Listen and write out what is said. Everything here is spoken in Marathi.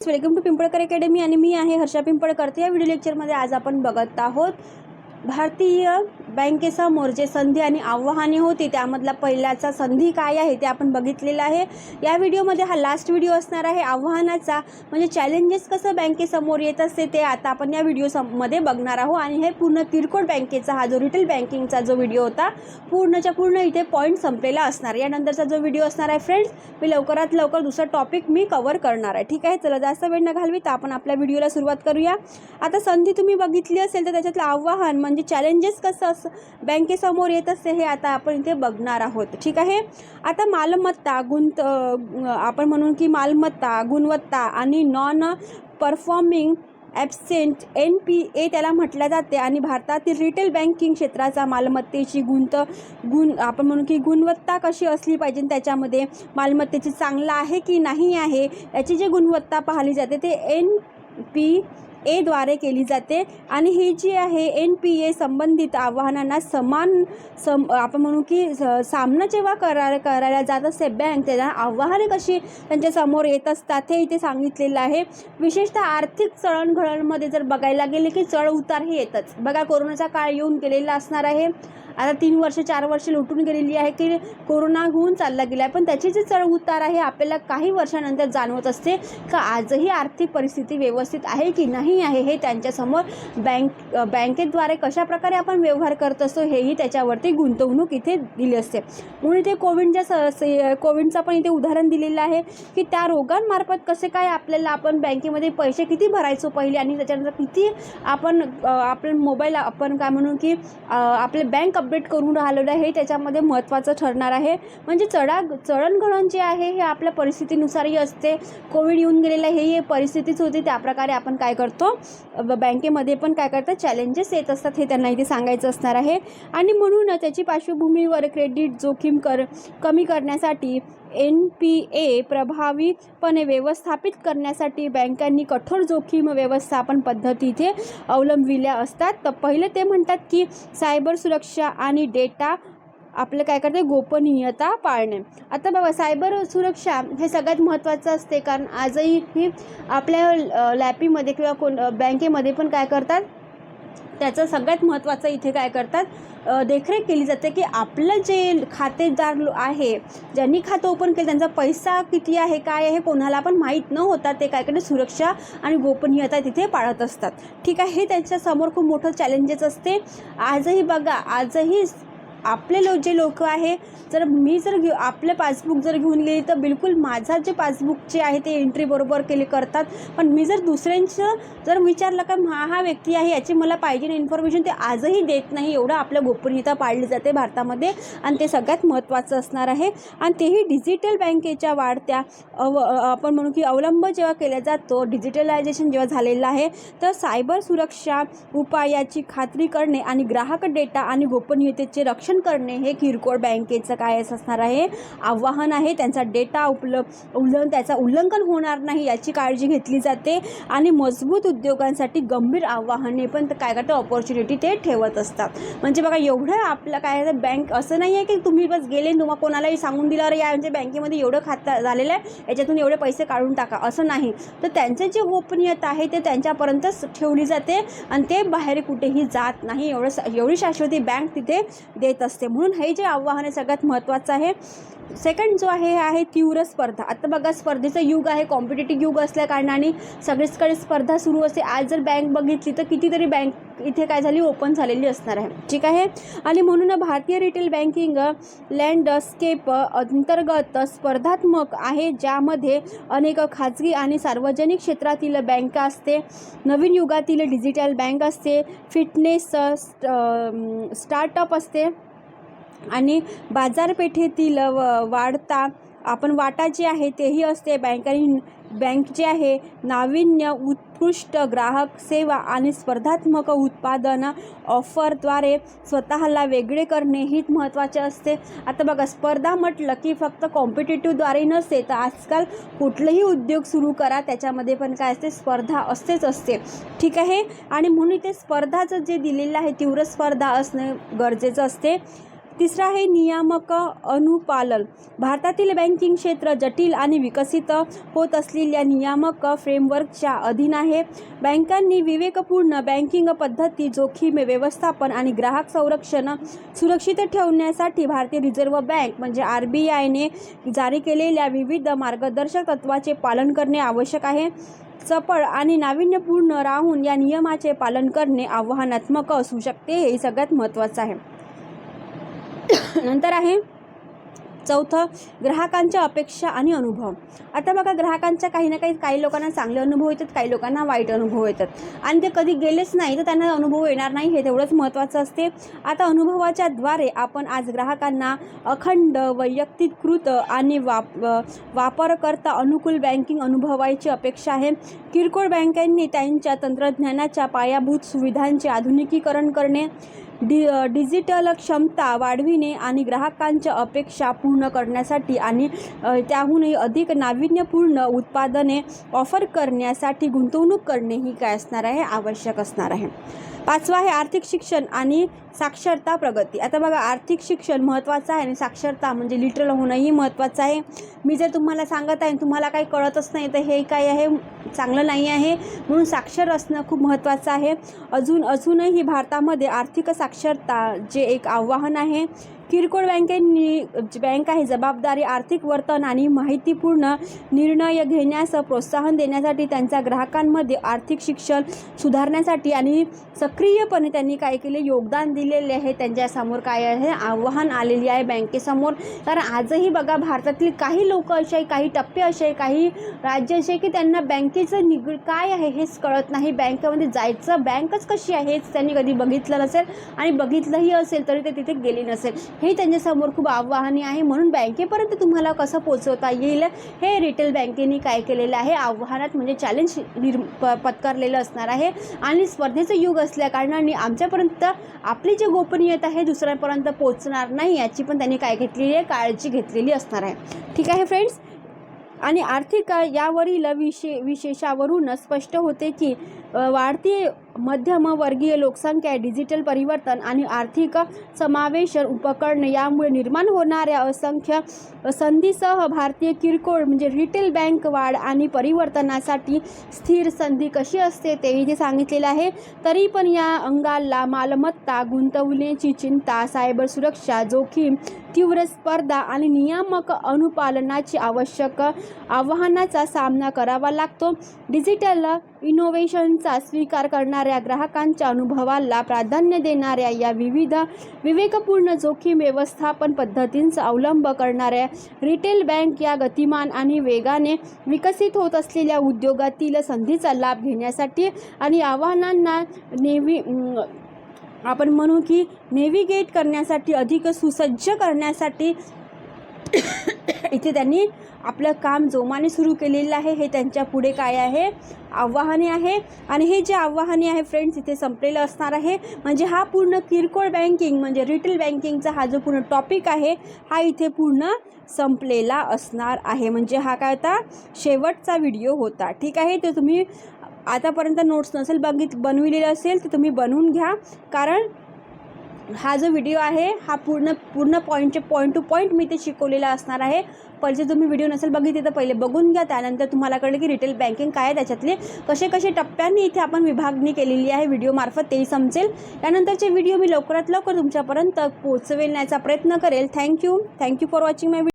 वेलकम टू पिंपळकर अकॅडमी आणि मी आहे हर्षा पिंपळकर. या व्हिडिओ लेक्चरमध्ये आज आपण बघत आहोत भारतीय बँकेसमोर जे संधी आणि आव्हाने होती त्यामधला पहिल्याचा संधी काय आहे ते आपण बघितलेलं आहे. या व्हिडिओमध्ये हा लास्ट व्हिडिओ असणार आहे. आव्हानाचा म्हणजे चॅलेंजेस कसं बँकेसमोर येत असते ते आता आपण या व्हिडिओ सम- मध्ये बघणार आहोत. आणि हे पूर्ण किरकोळ बँकेचा हा जो रिटेल बँकिंगचा जो व्हिडिओ होता पूर्णच्या पूर्ण इथे पॉईंट संपलेला असणार यानंतरचा जो व्हिडिओ असणार आहे फ्रेंड्स मी लवकरात लवकर दुसरा टॉपिक मी कवर करणार आहे. ठीक आहे? चला जास्त वेळ न घालवी तर आपण आपल्या व्हिडिओला सुरुवात करूया. आता संधी तुम्ही बघितली असेल तर त्याच्यातलं आव्हान म्हणजे चॅलेंजेस कसं असं बँकेसमोर येत असते हे आता आपण इथे बघणार आहोत. ठीक आहे? आता मालमत्ता गुंत आपण म्हणून की मालमत्ता गुणवत्ता आणि non performing absent N P A त्याला म्हटलं जाते आणि भारतातील रिटेल बँकिंग क्षेत्राचा मालमत्तेची गुंत गुण आपण म्हणू की गुणवत्ता कशी असली पाहिजे त्याच्यामध्ये मालमत्तेची चांगलं आहे की नाही आहे याची जी गुणवत्ता पाहिली जाते ते एन पी एद्वारे केली जाते. आणि ही जी आहे एन पी ए संबंधित आव्हानांना समान सम आपण म्हणू की स- सामना जेव्हा करा करायला जात असते बँक त्यांना आव्हाने कशी त्यांच्यासमोर येत असतात हे इथे सांगितलेलं आहे. विशेषतः आर्थिक चळणघळणमध्ये जर बघायला गेले की चढ उतार हे येतच. बघा कोरोनाचा काळ येऊन गेलेला असणार आहे. आता तीन वर्ष चार वर्ष लुटून गेलेली आहे की कोरोना होऊन चालला गेला आहे. पण त्याची जी चढ उतार आहे आपल्याला काही वर्षानंतर जाणवत असते का आजही आर्थिक परिस्थिती व्यवस्थित आहे की नाही आहे हे त्यांच्यासमोर बँक बँकेद्वारे कशा प्रकारे आपण व्यवहार करत असतो हेही त्याच्यावरती गुंतवणूक इथे दिली असते. म्हणून इथे कोविडच्या स कोविडचं पण इथे उदाहरण दिलेलं आहे की त्या रोगांमार्फत कसे काय आपल्याला आपण बँकेमध्ये पैसे किती भरायचो पहिले आणि त्याच्यानंतर किती आपण आपण आपलं मोबाईल आपण काय म्हणू की आपले बँक अपडेट करून राहिलेलं आहे हे त्याच्यामध्ये महत्त्वाचं ठरणार आहे. म्हणजे चढा चढणघडण जे आहे हे आपल्या परिस्थितीनुसारही असते. कोविड येऊन गेलेलं हे परिस्थितीच होती. त्याप्रकारे आपण काय करतो? बँकेमध्ये पण काय करतात? चॅलेंजेस येत असतात हे त्यांना इथे सांगायचं असणार आहे. आणि म्हणून त्याची पार्श्वभूमीवर क्रेडिट जोखीम कर कमी करण्यासाठी एन पी ए प्रभावीपणे व्यवस्थापित करण्यासाठी बँकांनी कठोर जोखीम व्यवस्थापन पद्धतीचे अवलंबिल्या असतात. तर पहिले ते म्हणतात की सायबर सुरक्षा आणि डेटा आपलं काय करते? गोपनीयता पाळणे. आता बघा सायबर सुरक्षा हे सगळ्यात महत्त्वाचं असते. कारण आजही ही आपल्या लॅपीमध्ये किंवा कोण बँकेमध्ये पण काय करतात? त्याचं सगळ्यात महत्त्वाचं इथे काय करतात देखरेख केली जाते की आपलं जे खातेदार आहे ज्यांनी खातं ओपन केलं त्यांचा पैसा किती आहे काय आहे कोणाला पण माहीत न होता ते काय करणे सुरक्षा आणि गोपनीयता तिथे पाळत असतात. ठीक आहे हे त्यांच्यासमोर खूप मोठं चॅलेंजेस असते. आजही बघा आजही आपले लो जे लोक आहे जर मी जर घेऊ आपलं पासबुक जर घेऊन गेली तर बिलकुल माझा जे पासबुकचे आहे ते एंट्री बरोबर केले करतात. पण मी जर दुसऱ्यांचं जर विचारलं का हा हा व्यक्ती आहे याची मला पाहिजे इन्फॉर्मेशन ते आजही देत नाही. एवढं आपल्या गोपनीयता पाळली जाते भारतामध्ये. आणि ते सगळ्यात महत्त्वाचं असणार आहे. आणि तेही डिजिटल बँकेच्या वाढत्या अव आपण म्हणू की अवलंब जेव्हा केला जातो डिजिटलायझेशन जेव्हा झालेलं आहे तर सायबर सुरक्षा उपायाची खात्री करणे आणि ग्राहक डेटा आणि गोपनीयतेचे रक्षण करणे हे किरकोळ बँकेचं काय असणार आहे? आव्हान आहे त्यांचा डेटा उपल उल्लं त्याचा उल्लंघन होणार नाही याची काळजी घेतली जाते आणि मजबूत उद्योगांसाठी गंभीर आव्हाने पण काय करतं ऑपॉर्च्युनिटी ते ठेवत असतात. म्हणजे बघा एवढं आपलं काय आहे बँक असं नाही आहे की तुम्ही बस गेले तुम्हाला कोणालाही सांगून दिलं अरे या म्हणजे बँकेमध्ये एवढं खातं झालेलं आहे याच्यातून एवढे पैसे काढून टाका. असं नाही. तर त्यांचे जे गोपनीयता आहे ते त्यांच्यापर्यंतच ठेवली जाते आणि ते बाहेर कुठेही जात नाही. एवढं एवढी शाश्वती बँक तिथे देत असते. म्हणून हे जे आव्हान आहे सगळ्यात महत्त्वाचं आहे. सेकंड जो आहे हे आहे तीव्र स्पर्धा. आता बघा स्पर्धेचं युग आहे कॉम्पिटेटिव्ह युग असल्या कारणाने सगळीचकडे स्पर्धा सुरू असते. आज जर बँक बघितली तर कितीतरी बँक इथे काय झाली ओपन झालेली असणार आहे. ठीक आहे? आणि म्हणून भारतीय रिटेल बँकिंग लँडस्केप अंतर्गत स्पर्धात्मक आहे ज्यामध्ये अनेक खाजगी आणि सार्वजनिक क्षेत्रातील बँका असते. नवीन युगातील डिजिटल बँक असते. फिटनेस स्टार्टअप असते. आणि बाजारपेठेतील व- वाढता आपण वाटा जी आहे तेही असते. बँकांनी बँक जे आहे नाविन्य उत्कृष्ट ग्राहक सेवा आणि स्पर्धात्मक उत्पादन ऑफरद्वारे स्वतःला वेगळे करणे हीच महत्त्वाचे असते. आता बघा स्पर्धा म्हटलं की फक्त कॉम्पिटेटिव्हद्वारे नसते तर आजकाल कुठलंही उद्योग सुरू करा त्याच्यामध्ये पण काय असते स्पर्धा असतेच असते. ठीक आहे? आणि म्हणून इथे स्पर्धाचं जे दिलेलं आहे तीव्र स्पर्धा असणे गरजेचं असते. तिसरा आहे नियामक अनुपालन. भारतातील बँकिंग क्षेत्र जटिल आणि विकसित होत असलेल्या नियामक फ्रेमवर्कच्या अधीन आहे. बँकांनी विवेकपूर्ण बँकिंग पद्धती जोखीम व्यवस्थापन आणि ग्राहक संरक्षण सुरक्षित ठेवण्यासाठी भारतीय रिझर्व्ह बँक म्हणजे आर बी आयने जारी केलेल्या विविध मार्गदर्शक तत्वाचे पालन करणे आवश्यक आहे. चपळ आणि नाविन्यपूर्ण राहून या नियमाचे पालन करणे आव्हानात्मक असू शकते हे सगळ्यात महत्त्वाचं आहे. नंतर आहे चौथं ग्राहकांच्या अपेक्षा आणि अनुभव. आता बघा ग्राहकांच्या काही ना काही काही लोकांना चांगले अनुभव येतात काही लोकांना वाईट अनुभव येतात. आणि ते कधी गेलेच नाही तर त्यांना अनुभव येणार नाही हे तेवढंच महत्त्वाचं असते. आता अनुभवाच्या द्वारे आपण आज ग्राहकांना अखंड वैयक्तिकृत आणि वाप वापरकर्ता अनुकूल बँकिंग अनुभवायची अपेक्षा आहे. किरकोळ बँकांनी त्यांच्या तंत्रज्ञानाच्या पायाभूत सुविधांचे आधुनिकीकरण करणे डि डिजिटल क्षमता वाढविणे आणि ग्राहकांच्या अपेक्षा पूर्ण करण्यासाठी आणि त्याहूनही अधिक नाविन्यपूर्ण उत्पादने ऑफर करण्यासाठी गुंतवणूक करणे ही काय असणार आहे? आवश्यक असणार आहे. पाचवा आहे आर्थिक शिक्षण आणि साक्षरता प्रगती. आता बघा आर्थिक शिक्षण महत्त्वाचं आहे आणि साक्षरता म्हणजे लिटरल होणंही महत्त्वाचं आहे. मी जर तुम्हाला सांगत आहे तुम्हाला काही कळतच नाही तर हे काय आहे चांगलं नाही आहे. म्हणून साक्षर असणं खूप महत्त्वाचं आहे. अजून अजूनही भारतामध्ये आर्थिक साक्षरता जे एक आव्हान आहे किरकोळ बँकेंनी बँक आहे जबाबदारी आर्थिक वर्तन आणि माहितीपूर्ण निर्णय घेण्यास प्रोत्साहन देण्यासाठी त्यांच्या ग्राहकांमध्ये आर्थिक शिक्षण सुधारण्यासाठी आणि सक्रियपणे त्यांनी काय केले? योगदान दिलेले आहे. त्यांच्यासमोर काय आहे? आव्हान आलेली आहे बँकेसमोर. कारण आजही बघा भारतातील काही लोक असे आहे काही टप्पे असे आहे काही राज्य असे की त्यांना बँकेचं निगड काय आहे हेच कळत नाही. बँकेमध्ये जायचं बँकच कशी आहे हेच त्यांनी कधी बघितलं नसेल आणि बघितलंही असेल तरी ते तिथे गेले नसेल. हे त्यांच्यासमोर खूप आव्हाने आहे. म्हणून बँकेपर्यंत तुम्हाला कसं पोचवता येईल? हे रिटेल बँकेने काय केलेलं आहे? आव्हानात म्हणजे चॅलेंज निर् प पत्करलेलं असणार आहे. आणि स्पर्धेचं युग असल्या कारणाने आमच्यापर्यंत आपली जी गोपनीयता आहे दुसऱ्यापर्यंत पोचणार नाही याची पण त्यांनी काय घेतलेली आहे? काळजी घेतलेली असणार आहे. ठीक आहे फ्रेंड्स आणि आर्थिक यावरील विशे विशेषावरून स्पष्ट होते की वाढती मध्यमवर्गीय लोकसंख्या डिजिटल परिवर्तन आणि आर्थिक समावेशन उपकरणे यामुळे निर्माण होणाऱ्या असंख्य संधीसह भारतीय किरकोळ म्हणजे रिटेल बँक वाढ आणि परिवर्तनासाठी स्थिर संधी कशी असते ते इथे सांगितलेलं आहे. तरी पण या अंगाला मालमत्ता गुंतवण्याची चिंता सायबर सुरक्षा जोखीम तीव्र स्पर्धा आणि नियामक अनुपालनाची आवश्यक आव्हानाचा सामना करावा लागतो. डिजिटल इनोव्हेशनचा स्वीकार करणाऱ्या ग्राहकांच्या अनुभवाला प्राधान्य देणाऱ्या या विविध विवेकपूर्ण जोखीम व्यवस्थापन पद्धतींचा अवलंब करणाऱ्या रिटेल बँक या गतिमान आणि वेगाने विकसित होत असलेल्या उद्योगातील संधीचा लाभ घेण्यासाठी आणि आव्हानांना नेव्ही आपण म्हणू की नेव्हिगेट करण्यासाठी अधिक सुसज्ज करण्यासाठी इथे त्यांनी आपलं काम जोमाने सुरू केलेलं आहे हे त्यांच्या पुढे काय आहे? आव्हाने आहे. आणि हे जे आव्हाने आहे फ्रेंड्स इथे संपलेलं असणार आहे. म्हणजे हा पूर्ण किरकोळ बँकिंग म्हणजे रिटेल बँकिंगचा हा जो पूर्ण टॉपिक आहे हा इथे पूर्ण संपलेला असणार आहे. म्हणजे हा काय होता? शेवटचा व्हिडिओ होता. ठीक आहे? तर तुम्ही आतापर्यंत नोट्स नसेल बघित बनविलेलं असेल तर तुम्ही बनवून घ्या. कारण हा जो व्हिडिओ आहे हा पूर्ण पूर्ण पॉईंटचे पॉईंट टू पॉईंट मी ते शिकवलेला असणार आहे. पहिले तुम्ही व्हिडिओ नसेल बघितले तर पहिले बघून घ्या. त्यानंतर तुम्हाला कळलं की रिटेल बँकिंग काय आहे त्याच्यातले. कसे कसे टप्प्यांनी इथे आपण विभागणी केलेली आहे व्हिडिओमार्फत तेही समजेल. त्यानंतरचे व्हिडिओ मी लवकरात लवकर तुमच्यापर्यंत पोहोचविण्याचा प्रयत्न करेल. Thank you thank you for watching my